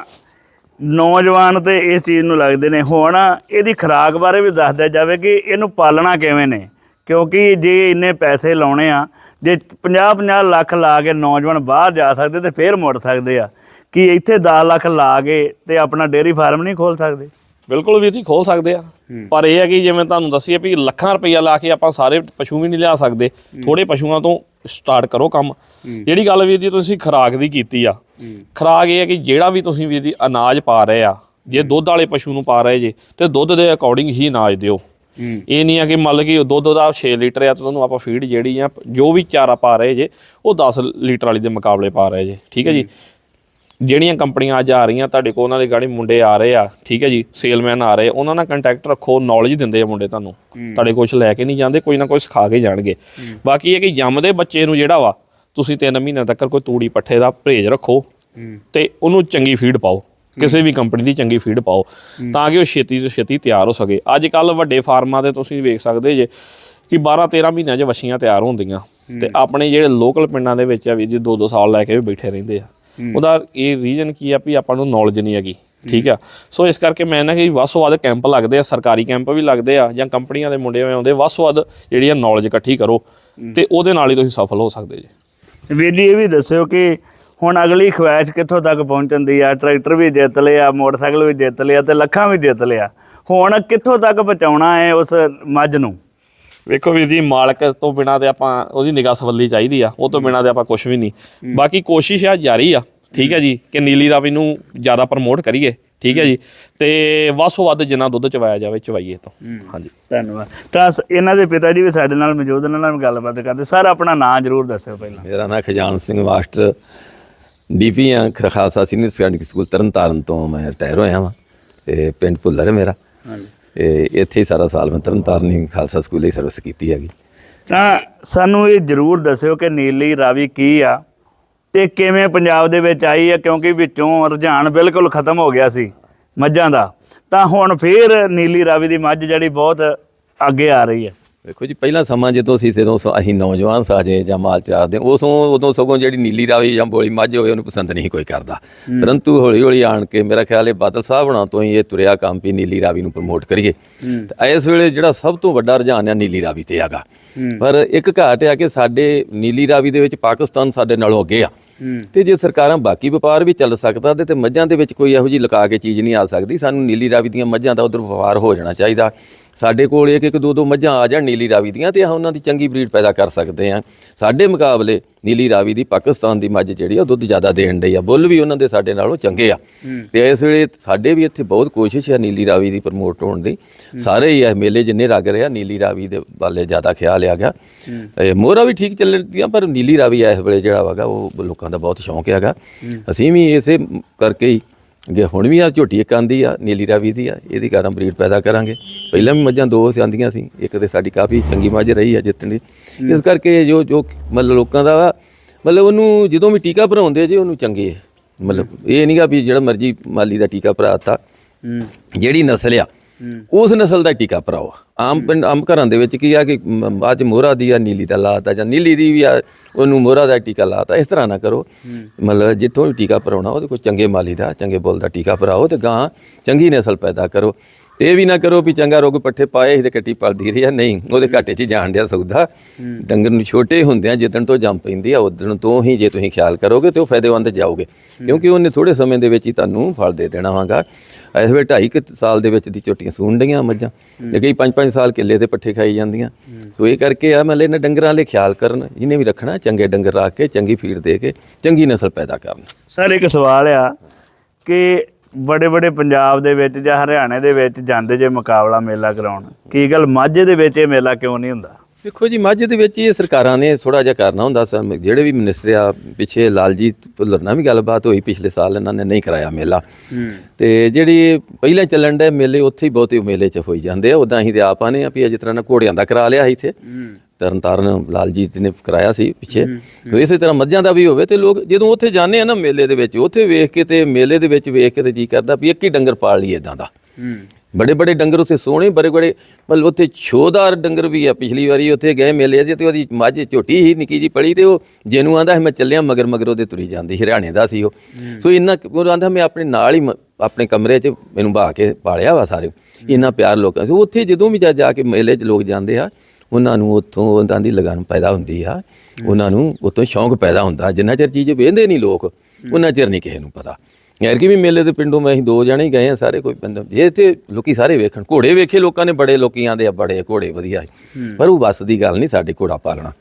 ਨੌਜਵਾਨ ਤੇ ਇਸ ਚੀਜ਼ ਨੂੰ ਲੱਗਦੇ ਨੇ। ਹੁਣ ਇਹਦੀ ਖੁਰਾਕ ਬਾਰੇ ਵੀ ਦੱਸਦਿਆ ਜਾਵੇ ਕਿ ਇਹਨੂੰ ਪਾਲਣਾ ਕਿਵੇਂ ਨੇ। ਕਿਉਂਕਿ ਜੇ ਇੰਨੇ ਪੈਸੇ ਲਾਉਣੇ ਆ ਜੇ 50-50 ਲੱਖ ਲਾ ਕੇ ਨੌਜਵਾਨ ਬਾਹਰ ਜਾ ਸਕਦੇ ਤੇ ਫੇਰ ਮੁੜ ਸਕਦੇ ਆ। ਕਿ ਇੱਥੇ 10 ਲੱਖ ਲਾ ਕੇ ਤੇ ਆਪਣਾ ਡੇਅਰੀ ਫਾਰਮ ਨਹੀਂ ਖੋਲ ਸਕਦੇ। ਬਿਲਕੁਲ ਵੀਰ ਜੀ ਖੋਲ ਸਕਦੇ ਆ। ਪਰ ਇਹ ਹੈ ਕਿ ਜਿਵੇਂ ਤੁਹਾਨੂੰ ਦੱਸੀਏ ਵੀ ਲੱਖਾਂ ਰੁਪਈਆ ਲਾ ਕੇ ਆਪਾਂ ਸਾਰੇ ਪਸ਼ੂ ਵੀ ਨਹੀਂ ਲਿਆ ਸਕਦੇ। ਥੋੜੇ ਪਸ਼ੂਆਂ ਤੋਂ ਸਟਾਰਟ ਕਰੋ ਕੰਮ। ਜਿਹੜੀ ਗੱਲ ਵੀਰ ਜੀ ਤੁਸੀਂ ਖਰਾਕ ਦੀ ਕੀਤੀ ਆ ਖਰਾਕ ਇਹ ਹੈ ਕਿ ਜਿਹੜਾ ਵੀ ਤੁਸੀਂ ਜੀ ਅਨਾਜ ਪਾ ਰਹੇ ਆ ਜੇ ਦੁੱਧ ਵਾਲੇ ਪਸ਼ੂ ਨੂੰ ਪਾ ਰਹੇ ਜੇ ਤੇ ਦੁੱਧ ਦੇ ਅਕੋਰਡਿੰਗ ਹੀ ਅਨਾਜ ਦਿਓ। ਇਹ ਨਹੀਂ ਆ ਕਿ ਮੰਨ ਕਿ ਦੁੱਧ ਦਾ 6 ਲੀਟਰ ਆ ਤੇ ਤੁਹਾਨੂੰ ਆਪਾਂ ਫੀਡ ਜਿਹੜੀ ਆ ਜੋ ਵੀ ਚਾਰਾ ਪਾ ਰਹੇ ਜੇ ਉਹ 10 ਲੀਟਰ ਵਾਲੀ ਦੇ ਮੁਕਾਬਲੇ ਪਾ ਰਹੇ ਜੇ ਠੀਕ ਹੈ ਜੀ? ਜਿਹੜੀਆਂ ਕੰਪਨੀਆਂ ਅੱਜ ਆ ਰਹੀਆਂ ਤੁਹਾਡੇ ਕੋਲ ਉਹਨਾਂ ਦੇ ਗਾੜੀ ਮੁੰਡੇ ਆ ਰਹੇ ਆ ਠੀਕ ਹੈ ਜੀ? ਸੇਲਮੈਨ ਆ ਰਹੇ ਉਹਨਾਂ ਨਾਲ ਕੰਟੈਕਟ ਰੱਖੋ ਨੌਲੇਜ ਦਿੰਦੇ ਆ ਮੁੰਡੇ ਤੁਹਾਨੂੰ। ਤੁਹਾਡੇ ਕੁਝ ਲੈ ਕੇ ਨਹੀਂ ਜਾਂਦੇ ਕੋਈ ਨਾ ਕੋਈ ਸਿਖਾ ਕੇ ਜਾਣਗੇ। ਬਾਕੀ ਇਹ ਕਿ ਜੰਮਦੇ ਬੱਚੇ ਨੂੰ ਜਿਹੜਾ ਵਾ ਤੁਸੀਂ 3 ਮਹੀਨਿਆਂ ਤੱਕ ਕੋਈ ਤੂੜੀ ਪੱਠੇ ਦਾ ਪਰਹੇਜ ਰੱਖੋ ਤੇ ਉਹਨੂੰ ਚੰਗੀ ਫੀਡ ਪਾਓ। ਕਿਸੇ ਵੀ ਕੰਪਨੀ ਦੀ ਚੰਗੀ ਫੀਡ ਪਾਓ। ਤਾਂ ਕਿ ਉਹ ਛੇਤੀ ਤੋਂ ਛੇਤੀ ਤਿਆਰ ਹੋ ਸਕੇ। ਅੱਜ ਕੱਲ ਵੱਡੇ ਫਾਰਮਾਂ ਤੇ ਤੁਸੀਂ ਵੇਖ ਸਕਦੇ ਜੇ ਕਿ 12 13 ਮਹੀਨਿਆਂ 'ਚ ਵਛੀਆਂ ਤਿਆਰ ਹੁੰਦੀਆਂ। ਤੇ ਆਪਣੇ ਜਿਹੜੇ ਲੋਕਲ ਪਿੰਡਾਂ ਦੇ ਵਿੱਚ ਆ ਵੀ ਜੀ 2-2 ਸਾਲ ਲੈ ਕੇ ਵੀ ਬੈਠੇ ਰਹਿੰਦੇ ਆ। ਉਹਦਾ ਇਹ ਰੀਜਨ ਕੀ ਆ ਵੀ ਆਪਾਂ ਨੂੰ ਨੌਲੇਜ ਨਹੀਂ ਹੈਗੀ। ਠੀਕ ਆ? ਸੋ ਇਸ ਕਰਕੇ ਮੈਂ ਨਾ ਕਿ ਵੱਧ ਕੈਂਪ ਲੱਗਦੇ ਆ ਸਰਕਾਰੀ ਕੈਂਪ ਵੀ ਲੱਗਦੇ ਆ ਜਾਂ ਕੰਪਨੀਆਂ ਦੇ ਮੁੰਡੇ ਆਉਂਦੇ ਵੱਧ ਤੋਂ ਵੱਧ ਜਿਹੜੀ ਆ ਨੌਲੇਜ ਇਕੱਠੀ ਕਰੋ। ਤੇ ਉਹਦੇ ਨਾਲ ਹੀ ਤੁਸੀਂ ਸਫਲ ਹੋ ਸਕਦੇ ਜੀ। ਵੀਰ ਜੀ ਇਹ ਵੀ ਦੱਸਿਓ ਕਿ ਹੁਣ ਅਗਲੀ ਖਵਾਇਸ਼ ਕਿੱਥੋਂ ਤੱਕ ਪਹੁੰਚਣ ਦੀ ਆ? ਟਰੈਕਟਰ ਵੀ ਜਿੱਤ ਲਿਆ ਮੋਟਰਸਾਈਕਲ ਵੀ ਜਿੱਤ ਲਿਆ ਤੇ ਲੱਖਾਂ ਵੀ ਜਿੱਤ ਲਿਆ। ਹੁਣ ਕਿੱਥੋਂ ਤੱਕ ਪਹੁੰਚਾਉਣਾ ਹੈ ਉਸ ਮੱਝ ਨੂੰ? ਵੇਖੋ ਵੀਰ ਜੀ ਮਾਲਕ ਤੋਂ ਬਿਨਾ ਤੇ ਆਪਾਂ ਉਹਦੀ ਨਿਗਾਹ ਸਵੱਲੀ ਚਾਹੀਦੀ ਆ ਉਹ ਤੋਂ ਬਿਨਾ ਤੇ ਆਪਾਂ ਕੁਝ ਵੀ ਨਹੀਂ। ਬਾਕੀ ਕੋਸ਼ਿਸ਼ ਆ ਜਾਰੀ ਆ। ਠੀਕ ਹੈ ਜੀ ਕਿ ਨੀਲੀ ਰਾਵੀ ਨੂੰ ਜ਼ਿਆਦਾ ਪ੍ਰਮੋਟ ਕਰੀਏ। ਠੀਕ ਹੈ ਜੀ? ਤੇ ਤੋਂ ਵੱਧ ਜਿੰਨਾ ਦੁੱਧ ਚਵਾਇਆ ਜਾਵੇ ਚਵਾਈਏ ਤੋਂ। ਹਾਂਜੀ। ਧੰਨਵਾਦ। ਤਾਂ ਸ- ਇਹਨਾਂ ਦੇ ਪਿਤਾ ਜੀ ਵੀ ਸਾਡੇ ਨਾਲ ਮੌਜੂਦ ਨੇ, ਇਹਨਾਂ ਨਾਲ ਗੱਲਬਾਤ ਕਰਦੇ। ਸਰ ਆਪਣਾ ਨਾਂ ਜ਼ਰੂਰ ਦੱਸਿਓ ਪਹਿਲਾਂ। ਮੇਰਾ ਨਾਮ ਖਜਾਨ ਸਿੰਘ ਮਾਸਟਰ। ਡੀਪੀ ਆ Khalsa senior secondary school Tarn Taran ਤੋਂ ਮੈਂ ਰਿਟਾਇਰ ਹੋਇਆ ਵਾਂ। ਤੇ ਪਿੰਡ ਭੁੱਲਰ ਹੈ ਮੇਰਾ। ਹਾਂਜੀ। ਇਹ ਇੱਥੇ ਹੀ ਸਾਰਾ ਸਾਲ ਮੈਂ ਤਰਨਤਾਰਨੀ ਖਾਲਸਾ ਸਕੂਲੇ ਹੀ ਸਰਵਿਸ ਕੀਤੀ ਹੈਗੀ। ਤਾਂ ਸਾਨੂੰ ਇਹ ਜ਼ਰੂਰ ਦੱਸਿਓ ਕਿ ਨੀਲੀ ਰਾਵੀ ਕੀ ਆ? ਤੇ ਕਿਵੇਂ ਪੰਜਾਬ ਦੇ ਵਿੱਚ ਆਈ ਆ ਕਿਉਂਕਿ ਵਿੱਚੋਂ ਰੁਝਾਨ ਬਿਲਕੁਲ ਖਤਮ ਹੋ ਗਿਆ ਸੀ ਮੱਝਾਂ ਦਾ। ਤਾਂ ਹੁਣ ਫੇਰ ਨੀਲੀ ਰਾਵੀ ਦੀ ਮੱਝ ਜਿਹੜੀ ਬਹੁਤ ਅੱਗੇ ਆ ਰਹੀ ਹੈ। ਵੇਖੋ ਜੀ ਪਹਿਲਾਂ ਸਮਾਂ ਜਦੋਂ ਸੀ ਜਦੋਂ ਅਸੀਂ ਨੌਜਵਾਨ ਸਾਜੇ ਜਾਂ ਮਾਲ ਚਾਰਦੇ ਉਸੋਂ ਉਦੋਂ ਸਗੋਂ ਜਿਹੜੀ ਨੀਲੀ ਰਾਵੀ ਜਾਂ ਬੋਲੀ ਮੱਝ ਹੋਵੇ ਉਹਨੂੰ ਪਸੰਦ ਨਹੀਂ ਕੋਈ ਕਰਦਾ। ਪਰੰਤੂ ਹੌਲੀ ਹੌਲੀ ਆਣ ਕੇ ਮੇਰਾ ਖਿਆਲ ਹੈ ਬਾਦਲ ਸਾਹਿਬ ਹੋਣਾ ਤੋਂ ਹੀ ਇਹ ਤੁਰਿਆ ਕੰਮ ਵੀ ਨੀਲੀ ਰਾਵੀ ਨੂੰ ਪ੍ਰਮੋਟ ਕਰੀਏ। ਤੇ ਇਸ ਵੇਲੇ ਜਿਹੜਾ ਸਭ ਤੋਂ ਵੱਡਾ ਰੁਝਾਨ ਆ ਨੀਲੀ ਰਾਵੀ ਤੇ ਹੈਗਾ। ਪਰ ਇੱਕ ਘਾਟ ਆ ਕਿ ਸਾਡੇ ਨੀਲੀ ਰਾਵੀ ਦੇ ਵਿੱਚ ਪਾਕਿਸਤਾਨ ਸਾਡੇ ਨਾਲੋਂ ਅੱਗੇ ਆ। ਤੇ ਜੇ ਸਰਕਾਰਾਂ ਬਾਕੀ ਵਪਾਰ ਵੀ ਚੱਲ ਸਕਦਾ ਤੇ ਮੱਝਾਂ ਦੇ ਵਿੱਚ ਕੋਈ ਇਹੋ ਜੀ ਲੁਕਾ ਕੇ ਚੀਜ਼ ਨਹੀਂ ਆ ਸਕਦੀ। ਸਾਨੂੰ ਨੀਲੀ ਰਾਵੀ ਦੀਆਂ ਮੱਝਾਂ ਦਾ ਉਧਰ ਵਪਾਰ ਹੋ ਜਾਣਾ ਚਾਹੀਦਾ। ਸਾਡੇ ਕੋਲ ਇੱਕ ਇੱਕ ਦੋ ਦੋ ਮੱਝਾਂ ਆ ਜਾਣ ਨੀਲੀ ਰਾਵੀ ਦੀਆਂ ਤੇ ਅਸੀਂ ਉਹਨਾਂ ਦੀ ਚੰਗੀ ਬਰੀਡ ਪੈਦਾ ਕਰ ਸਕਦੇ ਆ ਸਾਡੇ ਮੁਕਾਬਲੇ ਨੀਲੀ ਰਾਵੀ ਦੀ ਪਾਕਿਸਤਾਨ ਦੀ ਮੱਝ ਜਿਹੜੀ ਆ ਦੁੱਧ ਜ਼ਿਆਦਾ ਦੇਣ ਡਈ ਆ। ਬੁੱਲ ਵੀ ਉਹਨਾਂ ਦੇ ਸਾਡੇ ਨਾਲੋਂ ਚੰਗੇ ਆ। ਤੇ ਇਸ ਵੇਲੇ ਸਾਡੇ ਵੀ ਇੱਥੇ ਬਹੁਤ ਕੋਸ਼ਿਸ਼ ਹੈ ਨੀਲੀ ਰਾਵੀ ਦੀ ਪ੍ਰਮੋਟ ਹੋਣ ਦੀ। ਸਾਰੇ ਹੀ ਇਹ ਮੇਲੇ ਜਿੰਨੇ ਲੱਗ ਰਹੇ ਆ ਨੀਲੀ ਰਾਵੀ ਦੇ ਵਾਲੇ ਜ਼ਿਆਦਾ ਖਿਆਲ ਆ ਗਿਆ ਇਹ ਮੋਹਰਾ ਵੀ ਠੀਕ ਚੱਲਦੀਆਂ ਪਰ ਨੀਲੀ ਰਾਵੀ ਇਸ ਵੇਲੇ ਜਿਹੜਾ ਹੈਗਾ ਉਹ ਲੋਕਾਂ ਦਾ ਬਹੁਤ ਸ਼ੌਂਕ ਹੈਗਾ। ਅਸੀਂ ਵੀ ਇਸੇ ਕਰਕੇ ਹੀ ਜੇ ਹੁਣ ਵੀ ਆ ਝੋਟੀ ਇੱਕ ਆਂਦੀ ਆ ਨੀਲੀ ਰਾਵੀ ਦੀ ਆ ਇਹਦੀ ਕਾਰਾਂ ਬਰੀਡ ਪੈਦਾ ਕਰਾਂਗੇ। ਪਹਿਲਾਂ ਵੀ ਮੱਝਾਂ ਦੋ ਆਂਦੀਆਂ ਸੀ ਇੱਕ ਤੇ ਸਾਡੀ ਕਾਫੀ ਚੰਗੀ ਮੱਝ ਰਹੀ ਆ ਜਿੱਤਣ ਦੀ। ਇਸ ਕਰਕੇ ਜੋ ਜੋ ਮਤਲਬ ਲੋਕਾਂ ਦਾ ਮਤਲਬ ਉਹਨੂੰ ਜਦੋਂ ਵੀ ਟੀਕਾ ਭਰਾਉਂਦੇ ਜੇ ਉਹਨੂੰ ਚੰਗੇ ਹੈ। ਮਤਲਬ ਇਹ ਨਹੀਂਗਾ ਵੀ ਜਿਹੜਾ ਮਰਜ਼ੀ ਮਾਲੀ ਦਾ ਟੀਕਾ ਭਰਾਤਾ ਜਿਹੜੀ ਨਸਲ ਆ ਉਸ ਨਸਲ ਦਾ ਟੀਕਾ ਭਰਾਓ। ਆਮ ਪਿੰਡ ਆਮ ਘਰਾਂ ਦੇ ਵਿੱਚ ਕੀ ਆ ਕਿ ਅੱਜ ਮੋਹਰਾ ਦੀ ਆ ਨੀਲੀ ਦਾ ਲਾਤਾ ਜਾਂ ਨੀਲੀ ਦੀ ਵੀ ਆ, ਉਹਨੂੰ ਮੋਹਰਾ ਦਾ ਟੀਕਾ ਲਾਤਾ ਇਸ ਤਰ੍ਹਾਂ ਨਾ ਕਰੋ। ਮਤਲਬ ਜਿੱਥੋਂ ਵੀ ਟੀਕਾ ਭਰਾਉਣਾ, ਉਹਦੇ ਕੋਈ ਚੰਗੇ ਮਾਲੀ ਦਾ, ਚੰਗੇ ਬੁੱਲ ਦਾ ਟੀਕਾ ਭਰਾਓ ਤੇ ਗਾਂ ਚੰਗੀ ਨਸਲ ਪੈਦਾ ਕਰੋ। ਇਹ ਵੀ ਨਾ ਕਰੋ ਵੀ ਚੰਗਾ ਰੋਗ ਪੱਠੇ ਪਾਏ ਤੇ ਕੱਟੀ ਪਲਦੀ ਰਹੀ ਆ। ਨਹੀਂ ਉਹਦੇ ਘਾਟੇ 'ਚ ਜਾਣ ਡਿਆ ਸੌਦਾ। ਡੰਗਰ ਨੂੰ ਛੋਟੇ ਹੁੰਦਿਆਂ ਜਿੱਦਣ ਤੋਂ ਜੰਮ ਪੈਂਦੀ ਆ ਉਦਣ ਤੋਂ ਹੀ ਜੇ ਤੁਸੀਂ ਖਿਆਲ ਕਰੋਗੇ ਤੇ ਉਹ ਫਾਇਦੇਮੰਦ ਜਾਓਗੇ। ਕਿਉਂਕਿ ਉਹਨੇ ਥੋੜੇ ਸਮੇਂ ਦੇ ਵਿੱਚ ਹੀ ਤੁਹਾਨੂੰ ਫਲ ਦੇ ਦੇਣਾ ਵਾਂਗਾ। ਇਸ ਵੇਲੇ ਢਾਈ ਕੁ ਸਾਲ ਦੇ ਵਿੱਚ ਦੀ ਝੋਟੀਆਂ ਸੂਣ ਡਈਆਂ ਮੱਝਾਂ। ਤੇ ਕਈ ਪੰਜ ਪੰਜ ਸਾਲ ਕਿੱਲੇ ਤੇ ਪੱਠੇ ਖਾਈ ਜਾਂਦੀਆਂ। ਸੋ ਇਹ ਕਰਕੇ ਆ ਮਤਲਬ ਇਹਨਾਂ ਡੰਗਰਾਂ ਲਈ ਖਿਆਲ ਕਰਨ ਜਿਹਨੇ ਵੀ ਰੱਖਣਾ ਚੰਗੇ ਡੰਗਰ ਰੱਖ ਕੇ ਚੰਗੀ ਫੀਡ ਦੇ ਕੇ ਚੰਗੀ ਨਸਲ ਪੈਦਾ ਕਰਨ। ਸਰ ਇੱਕ ਸਵਾਲ ਆ ਕਿ ਬੜੇ ਬੜੇ ਪੰਜਾਬ ਦੇ ਵਿੱਚ ਜਾਂ ਹਰਿਆਣੇ ਦੇ ਵਿੱਚ ਜਾਂਦੇ ਜੇ ਮੁਕਾਬਲਾ ਮੇਲਾ ਕਰਾਉਣ ਕੀ ਗੱਲ ਮਾਝੇ ਦੇ ਵਿੱਚ ਇਹ ਮੇਲਾ ਕਿਉਂ ਨਹੀਂ ਹੁੰਦਾ? ਦੇਖੋ ਜੀ ਮਾਝੇ ਦੇ ਵਿੱਚ ਇਹ ਸਰਕਾਰਾਂ ਨੇ ਥੋੜਾ ਜਿਹਾ ਕਰਨਾ ਹੁੰਦਾ ਜਿਹੜੇ ਵੀ ਮਿਨਿਸਟਰ ਆ ਪਿੱਛੇ ਲਾਲਜੀਤ ਭੁੱਲਰ ਨਾਲ ਵੀ ਗੱਲਬਾਤ ਹੋਈ ਪਿਛਲੇ ਸਾਲ ਇਹਨਾਂ ਨੇ ਨਹੀਂ ਕਰਾਇਆ ਮੇਲਾ। ਤੇ ਜਿਹੜੀ ਪਹਿਲਾਂ ਚੱਲਣ ਦੇ ਮੇਲੇ ਉੱਥੇ ਹੀ ਬਹੁਤੇ ਮੇਲੇ 'ਚ ਹੋਈ ਜਾਂਦੇ ਆ ਉਦਾਂ ਹੀ ਤੇ ਆਪ ਆਨੇ ਆ ਵੀ ਜਿਸ ਤਰ੍ਹਾਂ ਨਾ ਘੋੜਿਆਂ ਦਾ ਕਰਾ ਲਿਆ ਸੀ ਇੱਥੇ। ਤਰਨ ਤਾਰਨ ਲਾਲਜੀਤ ਨੇ ਕਰਾਇਆ ਸੀ ਪਿੱਛੇ। ਇਸੇ ਤਰ੍ਹਾਂ ਮੱਝਾਂ ਦਾ ਵੀ ਹੋਵੇ ਤੇ ਲੋਕ ਜਦੋਂ ਉੱਥੇ ਜਾਂਦੇ ਆ ਨਾ ਮੇਲੇ ਦੇ ਵਿੱਚ ਉੱਥੇ ਵੇਖ ਕੇ ਤੇ ਮੇਲੇ ਦੇ ਵਿੱਚ ਵੇਖ ਕੇ ਤੇ ਜੀ ਕਰਦਾ ਵੀ ਇੱਕ ਹੀ ਡੰਗਰ ਪਾਲ ਲਈਏ ਇਦਾਂ ਦਾ। ਬੜੇ ਬੜੇ ਡੰਗਰ ਉੱਥੇ ਸੋਹਣੇ ਬੜੇ ਬੜੇ ਮਤਲਬ ਉੱਥੇ ਛੋਦਾਰ ਡੰਗਰ ਵੀ ਆ। ਪਿਛਲੀ ਵਾਰੀ ਉੱਥੇ ਗਏ ਮੇਲੇ 'ਚ ਤੇ ਉਹਦੀ ਮੱਝ ਝੋਟੀ ਹੀ ਨਿੱਕੀ ਜੀ ਪੜੀ ਤੇ ਉਹ ਜਿਹਨੂੰ ਆਂਦਾ ਮੈਂ ਚੱਲਿਆ ਮਗਰ ਮਗਰ ਉਹਦੇ ਤੁਰੀ ਜਾਂਦੀ ਹਰਿਆਣੇ ਦਾ ਸੀ ਉਹ। ਸੋ ਇੰਨਾ ਉਹ ਆਂਦਾ ਮੈਂ ਆਪਣੇ ਨਾਲ ਹੀ ਆਪਣੇ ਕਮਰੇ 'ਚ ਮੈਨੂੰ ਬਹਾ ਕੇ ਪਾਲਿਆ ਵਾ ਸਾਰੇ। ਇੰਨਾ ਪਿਆਰ ਲੋਕਾਂ ਸੀ। ਉੱਥੇ ਜਦੋਂ ਵੀ ਜਾ ਜਾ ਕੇ ਮੇਲੇ 'ਚ ਲੋਕ ਜਾਂਦੇ ਆ ਉਹਨਾਂ ਨੂੰ ਉੱਥੋਂ ਉਹਨਾਂ ਦੀ ਲਗਨ ਪੈਦਾ ਹੁੰਦੀ ਆ। ਉਹਨਾਂ ਨੂੰ ਉੱਥੋਂ ਸ਼ੌਂਕ ਪੈਦਾ ਹੁੰਦਾ। ਜਿੰਨਾ ਚਿਰ ਚੀਜ਼ ਵੇਂਦੇ ਨਹੀਂ ਲੋਕ ਉਹਨਾਂ ਚਿਰ ਨਹੀਂ ਕਿਸੇ ਨੂੰ ਪਤਾ। ਯਾਰ ਕਿ ਵੀ ਮੇਲੇ ਦੇ ਪਿੰਡੋਂ ਮੈਂ ਅਸੀਂ ਦੋ ਜਣੇ ਹੀ ਗਏ ਆ ਸਾਰੇ ਕੋਈ ਬੰਦਾ। ਇਹ ਤੇ ਲੋਕੀ ਸਾਰੇ ਵੇਖਣ ਘੋੜੇ ਵੇਖੇ ਲੋਕਾਂ ਨੇ ਬੜੇ ਲੋਕੀ ਆਂਦੇ ਆ ਬੜੇ ਘੋੜੇ ਵਧੀਆ। ਪਰ ਉਹ ਬਸ ਦੀ ਗੱਲ ਨਹੀਂ ਸਾਡੇ ਘੋੜਾ ਪਾਲਣਾ।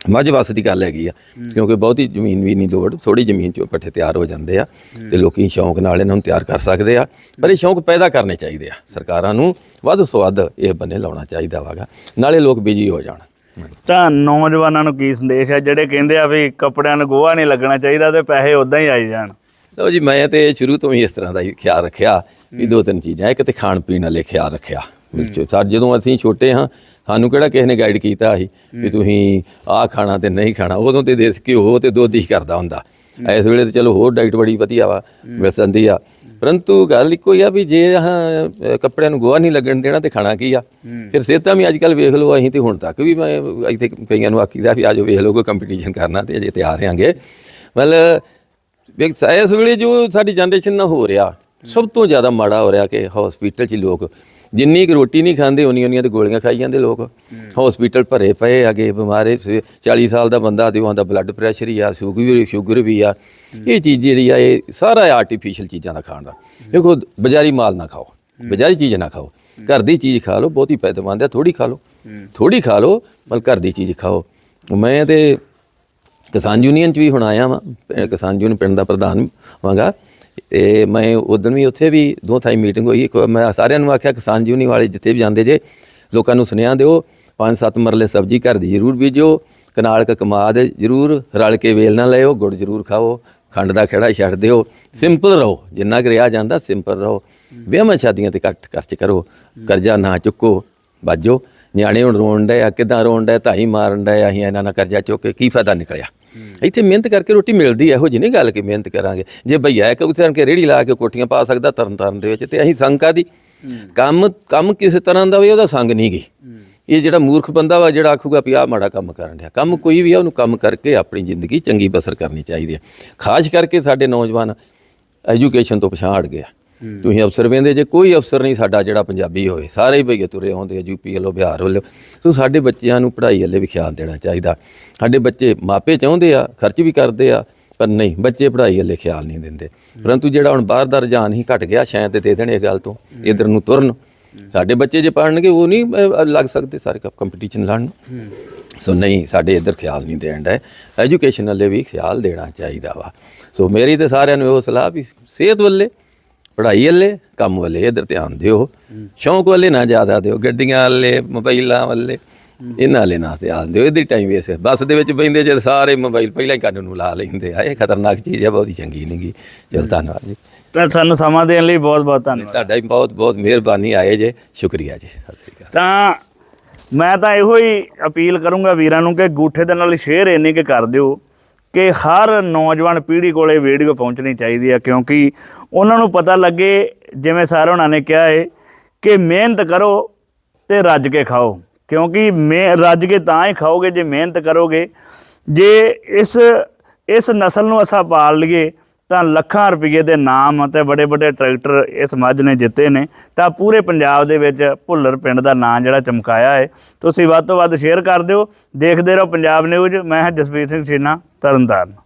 ਮੱਝ ਵਸ ਦੀ ਗੱਲ ਹੈਗੀ ਆ ਕਿਉਂਕਿ ਬਹੁਤੀ ਜ਼ਮੀਨ ਵੀ ਨਹੀਂ ਲੋੜ ਥੋੜੀ ਜ਼ਮੀਨ ਚੋਂ ਪੱਠੇ ਤਿਆਰ ਹੋ ਜਾਂਦੇ ਆ ਤੇ ਲੋਕੀ ਸ਼ੌਂਕ ਨਾਲ ਇਹਨਾਂ ਨੂੰ ਤਿਆਰ ਕਰ ਸਕਦੇ ਆ ਪਰ ਇਹ ਸ਼ੌਂਕ ਪੈਦਾ ਕਰਨੇ ਚਾਹੀਦੇ ਆ। ਸਰਕਾਰਾਂ ਨੂੰ ਵੱਧ ਵੱਧ ਇਹ ਬੰਨੇ ਲਾਉਣਾ ਚਾਹੀਦਾ ਵਾਗਾ ਨਾਲੇ ਲੋਕ ਬਿਜ਼ੀ ਹੋ ਜਾਣ। ਤਾਂ ਨੌਜਵਾਨਾਂ ਨੂੰ ਕੀ ਸੰਦੇਸ਼ ਹੈ ਜਿਹੜੇ ਕਹਿੰਦੇ ਆ ਵੀ ਕੱਪੜਿਆਂ ਨੂੰ ਗੋਹਾ ਨਹੀਂ ਲੱਗਣਾ ਚਾਹੀਦਾ ਤੇ ਪੈਸੇ ਉਦਾਂ ਹੀ ਆਈ ਜਾਣ। ਲਓ ਜੀ ਮੈਂ ਤੇ ਸ਼ੁਰੂ ਤੋਂ ਹੀ ਇਸ ਤਰ੍ਹਾਂ ਦਾ ਹੀ ਖਿਆਲ ਰੱਖਿਆ ਵੀ ਦੋ ਤਿੰਨ ਚੀਜ਼ਾਂ ਇੱਕ ਤੇ ਖਾਣ ਪੀਣ ਵਾਲੇ ਖਿਆਲ ਰੱਖਿਆ। ਸਰ ਜਦੋਂ ਅਸੀਂ ਛੋਟੇ ਹਾਂ ਸਾਨੂੰ ਕਿਹੜਾ ਕਿਸੇ ਨੇ ਗਾਈਡ ਕੀਤਾ ਸੀ ਵੀ ਤੁਸੀਂ ਆਹ ਖਾਣਾ ਤੇ ਨਹੀਂ ਖਾਣਾ ਉਦੋਂ ਤੇ ਦੇਸ ਘਿਓ ਤੇ ਦੁੱਧ ਹੀ ਕਰਦਾ ਹੁੰਦਾ। ਇਸ ਵੇਲੇ ਤੇ ਚਲੋ ਹੋਰ ਡਾਈਟ ਬੜੀ ਵਧੀਆ ਵਾ ਮਿਲਦੀ ਆ। ਪਰੰਤੂ ਗੱਲ ਇੱਕੋ ਹੀ ਆ ਵੀ ਜੇ ਕੱਪੜਿਆਂ ਨੂੰ ਗੋਹਾ ਨਹੀਂ ਲੱਗਣ ਦੇਣਾ ਤੇ ਖਾਣਾ ਕੀ ਆ? ਫਿਰ ਸਿਹਤਾਂ ਵੀ ਅੱਜ ਕੱਲ ਵੇਖ ਲਓ ਅਸੀਂ ਤੇ ਹੁਣ ਤੱਕ ਵੀ ਮੈਂ ਇੱਥੇ ਕਈਆਂ ਨੂੰ ਆਖੀਦਾ ਵੀ ਆਜੋ ਵੇਖ ਲਓ ਕੋਈ ਕੰਪੀਟੀਸ਼ਨ ਕਰਨਾ ਤੇ ਅਜੇ ਤਿਆਰ ਹਾਂਗੇ। ਮਤਲਬ ਇਸ ਵੇਲੇ ਜੋ ਸਾਡੀ ਜਨਰੇਸ਼ਨ ਨਾਲ ਹੋ ਰਿਹਾ ਸਭ ਤੋਂ ਜ਼ਿਆਦਾ ਮਾੜਾ ਹੋ ਰਿਹਾ ਕਿ ਹਸਪੀਟਲ 'ਚ ਲੋਕ ਜਿੰਨੀ ਕੁ ਰੋਟੀ ਨਹੀਂ ਖਾਂਦੇ ਉਨੀ ਉਨੀਆਂ ਤੇ ਗੋਲੀਆਂ ਖਾਈ ਜਾਂਦੇ ਲੋਕ। ਹਸਪੀਟਲ ਭਰੇ ਪਏ ਹੈਗੇ ਬਿਮਾਰੇ 40 ਸਾਲ ਦਾ ਬੰਦਾ ਤੇ ਉਹਦਾ ਬਲੱਡ ਪ੍ਰੈਸ਼ਰ ਹੀ ਆ ਸ਼ੂਗਰ ਵੀ ਸ਼ੂਗਰ ਵੀ ਆ। ਇਹ ਚੀਜ਼ ਜਿਹੜੀ ਆ ਇਹ ਸਾਰਾ ਆਰਟੀਫੀਸ਼ੀਅਲ ਚੀਜ਼ਾਂ ਦਾ ਖਾਣ ਦਾ। ਦੇਖੋ ਬਾਜ਼ਾਰੀ ਮਾਲ ਨਾ ਖਾਓ ਬਾਜ਼ਾਰੀ ਚੀਜ਼ ਨਾ ਖਾਓ। ਘਰ ਦੀ ਚੀਜ਼ ਖਾ ਲਓ ਬਹੁਤੀ ਫਾਇਦੇਮੰਦ ਹੈ ਥੋੜੀ ਖਾ ਲਓ। ਥੋੜੀ ਖਾ ਲਓ ਮਤਲਬ ਘਰ ਦੀ ਚੀਜ਼ ਖਾਓ। ਮੈਂ ਤੇ ਕਿਸਾਨ ਯੂਨੀਅਨ ਚ ਵੀ ਹੁਣ ਆਇਆ ਵਾਂ ਕਿਸਾਨ ਯੂਨੀਅਨ ਪਿੰਡ ਦਾ ਪ੍ਰਧਾਨ ਵਾਂਗਾ। ਤੇ ਮੈਂ ਉਦੋਂ ਵੀ ਉੱਥੇ ਵੀ ਦੋ ਥਾਈ ਮੀਟਿੰਗ ਹੋਈ, ਇੱਕ ਮੈਂ ਸਾਰਿਆਂ ਨੂੰ ਆਖਿਆ ਕਿਸਾਨ ਯੂਨੀਅਨ ਵਾਲੇ ਜਿੱਥੇ ਵੀ ਜਾਂਦੇ ਜੇ, ਲੋਕਾਂ ਨੂੰ ਸੁਨੇਹਾ ਦਿਓ, ਪੰਜ ਸੱਤ ਮਰਲੇ ਸਬਜ਼ੀ ਘਰ ਦੀ ਜ਼ਰੂਰ ਬੀਜੋ, ਕਨਾਲ ਕ ਕਮਾਦ ਜ਼ਰੂਰ, ਰਲ ਕੇ ਵੇਲ ਨਾ ਲਿਓ ਗੁੜ ਜ਼ਰੂਰ ਖਾਓ, ਖੰਡ ਦਾ ਖੇੜਾ ਛੱਡ ਦਿਓ, ਸਿੰਪਲ ਰਹੋ, ਜਿੰਨਾ ਕੁ ਰਿਹਾ ਜਾਂਦਾ ਸਿੰਪਲ ਰਹੋ, ਵਿਆਹਾਂ ਸ਼ਾਦੀਆਂ ਤੇ ਘੱਟ ਖਰਚ ਕਰੋ, ਕਰਜ਼ਾ ਨਾ ਚੁੱਕੋ, ਬਾਜੋ, ਨਿਆਣੇ ਹੁਣ ਰੋਣ ਡਏ ਆ, ਕਿਦਾਂ ਰੋਣ ਡਏ, ਧਾਈ ਮਾਰਨ ਡਏ ਅਸੀਂ ਇਹਨਾਂ ਨਾਲ ਕਰਜ਼ਾ ਚੁੱਕ ਕੇ ਕੀ ਫਾਇਦਾ ਨਿਕਲਿਆ? ਇੱਥੇ ਮਿਹਨਤ ਕਰਕੇ ਰੋਟੀ ਮਿਲਦੀ ਇਹੋ ਜਿਹੀ ਨਹੀਂ ਗੱਲ ਕਿ ਮਿਹਨਤ ਕਰਾਂਗੇ। ਜੇ ਭਈਆ ਇੱਕ ਉਤਰਨ ਕੇ ਰੇੜੀ ਲਾ ਕੇ ਕੋਠੀਆਂ ਪਾ ਸਕਦਾ ਤਰਨ ਤਾਰਨ ਦੇ ਵਿੱਚ ਤੇ ਅਸੀਂ ਸੰਘ ਦੀ ਕੰਮ ਕੰਮ ਕਿਸੇ ਤਰ੍ਹਾਂ ਦਾ ਵੀ ਉਹਦਾ ਸੰਗ ਨਹੀਂ ਗਈ ਇਹ ਜਿਹੜਾ ਮੂਰਖ ਬੰਦਾ ਵਾ ਜਿਹੜਾ ਆਖੂਗਾ ਵੀ ਆਹ ਮਾੜਾ ਕੰਮ ਕਰਨ ਡਿਆ। ਕੰਮ ਕੋਈ ਵੀ ਆ ਉਹਨੂੰ ਕੰਮ ਕਰਕੇ ਆਪਣੀ ਜ਼ਿੰਦਗੀ ਚੰਗੀ ਬਸਰ ਕਰਨੀ ਚਾਹੀਦੀ ਹੈ ਖਾਸ ਕਰਕੇ ਸਾਡੇ ਨੌਜਵਾਨ ਐਜੂਕੇਸ਼ਨ ਤੋਂ ਹਟ ਗਿਆ। ਤੁਸੀਂ ਅਫਸਰ ਵੇਂਦੇ ਜੇ ਕੋਈ ਅਫਸਰ ਨਹੀਂ ਸਾਡਾ ਜਿਹੜਾ ਪੰਜਾਬੀ ਹੋਵੇ ਸਾਰੇ ਹੀ ਭਈਏ ਤੁਰੇ ਆਉਂਦੇ ਆ ਯੂਪੀ ਵੱਲੋਂ ਬਿਹਾਰ ਵੱਲੋਂ। ਸੋ ਸਾਡੇ ਬੱਚਿਆਂ ਨੂੰ ਪੜ੍ਹਾਈ ਵੱਲੇ ਵੀ ਖਿਆਲ ਦੇਣਾ ਚਾਹੀਦਾ। ਸਾਡੇ ਬੱਚੇ ਮਾਪੇ ਚਾਹੁੰਦੇ ਆ ਖਰਚ ਵੀ ਕਰਦੇ ਆ ਪਰ ਨਹੀਂ ਬੱਚੇ ਪੜ੍ਹਾਈ ਵੱਲੇ ਖਿਆਲ ਨਹੀਂ ਦਿੰਦੇ। ਪਰੰਤੂ ਜਿਹੜਾ ਹੁਣ ਬਾਹਰ ਦਾ ਰੁਝਾਨ ਹੀ ਘਟ ਗਿਆ ਸ਼ਾਇਦ ਤੇ ਦੇ ਦੇਣ ਇਹ ਗੱਲ ਤੋਂ ਇਧਰ ਨੂੰ ਤੁਰਨ ਸਾਡੇ ਬੱਚੇ ਜੇ ਪੜਨਗੇ ਉਹ ਨਹੀਂ ਲੱਗ ਸਕਦੇ ਸਾਰੇ ਕੰਪੀਟੀਸ਼ਨ ਲੜਨ ਸੋ ਨਹੀਂ ਸਾਡੇ ਇੱਧਰ ਖਿਆਲ ਨਹੀਂ ਦੇਣ ਦਾ ਐਜੂਕੇਸ਼ਨ ਵੱਲੇ ਵੀ ਖਿਆਲ ਦੇਣਾ ਚਾਹੀਦਾ ਵਾ। ਸੋ ਮੇਰੀ ਤੇ ਸਾਰਿਆਂ ਨੂੰ ਇਹੋ ਸਲਾਹ ਵੀ ਸਿਹਤ ਵੱਲੇ ਪੜ੍ਹਾਈ ਵੱਲੇ ਕੰਮ ਵੱਲੇ ਇੱਧਰ ਧਿਆਨ ਦਿਓ। ਸ਼ੌਂਕ ਵੱਲੇ ਨਾ ਜ਼ਿਆਦਾ ਦਿਓ ਗੱਡੀਆਂ ਵੱਲੇ ਮੋਬਾਈਲਾਂ ਵੱਲੇ ਇਹਨਾਂ ਵੱਲੇ ਨਾ ਧਿਆਨ ਦਿਓ ਇਹਦੀ ਟਾਈਮ ਵੇਸ ਬੱਸ ਦੇ ਵਿੱਚ ਬੈਂਦੇ ਜਦ ਸਾਰੇ ਮੋਬਾਈਲ ਪਹਿਲਾਂ ਹੀ ਕੰਨ ਨੂੰ ਲਾ ਲੈਂਦੇ ਆ ਇਹ ਖਤਰਨਾਕ ਚੀਜ਼ ਹੈ ਬਹੁਤੀ ਚੰਗੀ ਨਹੀਂਗੀ ਚਲ ਧੰਨਵਾਦ ਜੀ। ਤਾਂ ਸਾਨੂੰ ਸਮਾਂ ਦੇਣ ਲਈ ਬਹੁਤ ਬਹੁਤ ਧੰਨਵਾਦ। ਤੁਹਾਡਾ ਵੀ ਬਹੁਤ ਬਹੁਤ ਮਿਹਰਬਾਨੀ ਆਏ ਜੇ ਸ਼ੁਕਰੀਆ ਜੀ ਸਤਿ ਸ਼੍ਰੀ ਅਕਾਲ। ਤਾਂ ਮੈਂ ਤਾਂ ਇਹੋ ਹੀ ਅਪੀਲ ਕਰੂੰਗਾ ਵੀਰਾਂ ਨੂੰ ਕਿ ਗੂਠੇ ਦੇ ਨਾਲ ਸ਼ੇਅਰ ਇੰਨੀ ਕਿ ਕਰ ਦਿਓ ਕਿ ਹਰ ਨੌਜਵਾਨ ਪੀੜ੍ਹੀ ਕੋਲੇ ਵੀਡੀਓ ਪਹੁੰਚਣੀ ਚਾਹੀਦੀ ਹੈ ਕਿਉਂਕਿ ਉਹਨਾਂ ਨੂੰ ਪਤਾ ਲੱਗੇ, ਜਿਵੇਂ ਸਰ ਉਹਨਾਂ ਨੇ ਕਿਹਾ ਹੈ ਕਿ ਮਿਹਨਤ ਕਰੋ ਤੇ ਰੱਜ ਕੇ ਖਾਓ। ਕਿਉਂਕਿ ਮੈਂ, ਰੱਜ ਕੇ ਤਾਂ ਹੀ ਖਾਓਗੇ ਜੇ ਮਿਹਨਤ ਕਰੋਗੇ। ਜੇ ਇਸ ਇਸ ਨਸਲ ਨੂੰ ਅਸਾਂ ਪਾਲ ਲਈਏ ਤਾਂ ਲੱਖਾਂ ਰੁਪਏ ਦੇ ਨਾਮ ਅਤੇ ਬੜੇ ਬੜੇ ਟਰੈਕਟਰ ਇਸ ਮੱਝ ਨੇ ਜਿੱਤੇ ਨੇ। ਤਾਂ ਪੂਰੇ ਪੰਜਾਬ ਦੇ ਵਿੱਚ ਭੁੱਲਰ ਪਿੰਡ ਦਾ ਨਾਂ ਜਿਹੜਾ ਚਮਕਾਇਆ ਹੈ। ਤੁਸੀਂ ਵੱਧ ਤੋਂ ਵੱਧ ਸ਼ੇਅਰ ਕਰ ਦਿਓ। ਦੇਖਦੇ ਰਹੋ ਪੰਜਾਬ ਨਿਊਜ਼। ਮੈਂ ਹਾਂ ਜਸਵੀਰ ਸਿੰਘ ਛੀਨਾ, ਤਰਨਤਾਰਨ।